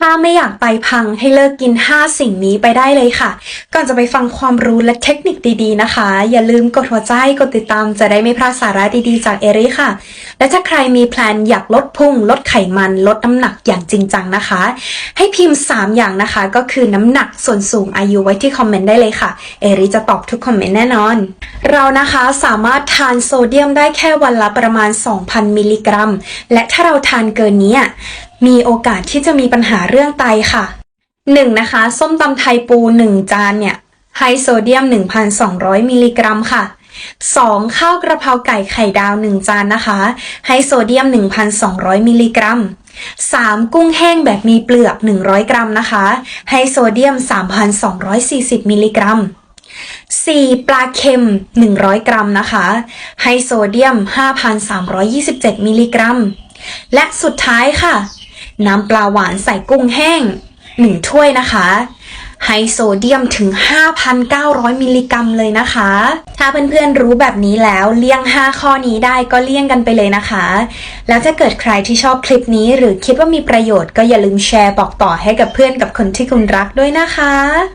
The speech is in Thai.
ถ้าไม่อยากไตพังให้เลิกกิน 5 สิ่งนี้ไปได้เลยค่ะ ก่อนจะไปฟังความรู้และเทคนิคดีๆนะคะ อย่าลืมกดหัวใจกดติดตามจะได้ไม่พลาดสาระดีๆจากเอริค่ะ และถ้าใครมีแพลนอยากลดพุงลดไขมัน ลดน้ำหนักอย่างจริงจังนะคะ ให้พิมพ์ 3 อย่างนะคะ ก็คือน้ำหนักส่วนสูงอายุไว้ที่คอมเมนต์ได้เลยค่ะ เอริจะตอบทุกคอมเมนต์แน่นอน เรานะคะสามารถทานโซเดียมได้แค่วันละประมาณ 2,000 มิลลิกรัม และถ้าเราทานเกินนี้ มีโอกาสที่จะมีปัญหาเรื่องไตค่ะ 1. นะคะ ส้มตำไทยปู 1 จานเนี่ยไฮโซเดียม 1,200 มิลลิกรัมค่ะ 2. ข้าวกระเพราไก่ไข่ดาว 1 จานนะคะไฮโซเดียม 1,200 มิลลิกรัม 3. กุ้งแห้งแบบมีเปลือก 100 กรัมนะคะไฮโซเดียม 3,240 มิลลิกรัม 4. ปลาเค็ม 100 กรัมนะคะไฮโซเดียม 5,327 มิลลิกรัม และสุดท้ายค่ะ น้ำปลาหวานใส่กุ้งแห้ง 1 ถ้วยนะคะไฮโซเดียมถึง 5,900 มิลลิกรัมเลยนะคะ ถ้าเพื่อนๆรู้แบบนี้แล้วเลี่ยง 5 ข้อนี้ได้ก็เลี่ยงกันไปเลยนะคะ แล้วถ้าเกิดใครที่ชอบคลิปนี้หรือคิดว่ามีประโยชน์ก็อย่าลืมแชร์บอกต่อให้กับเพื่อนกับคนที่คุณรักด้วยนะคะ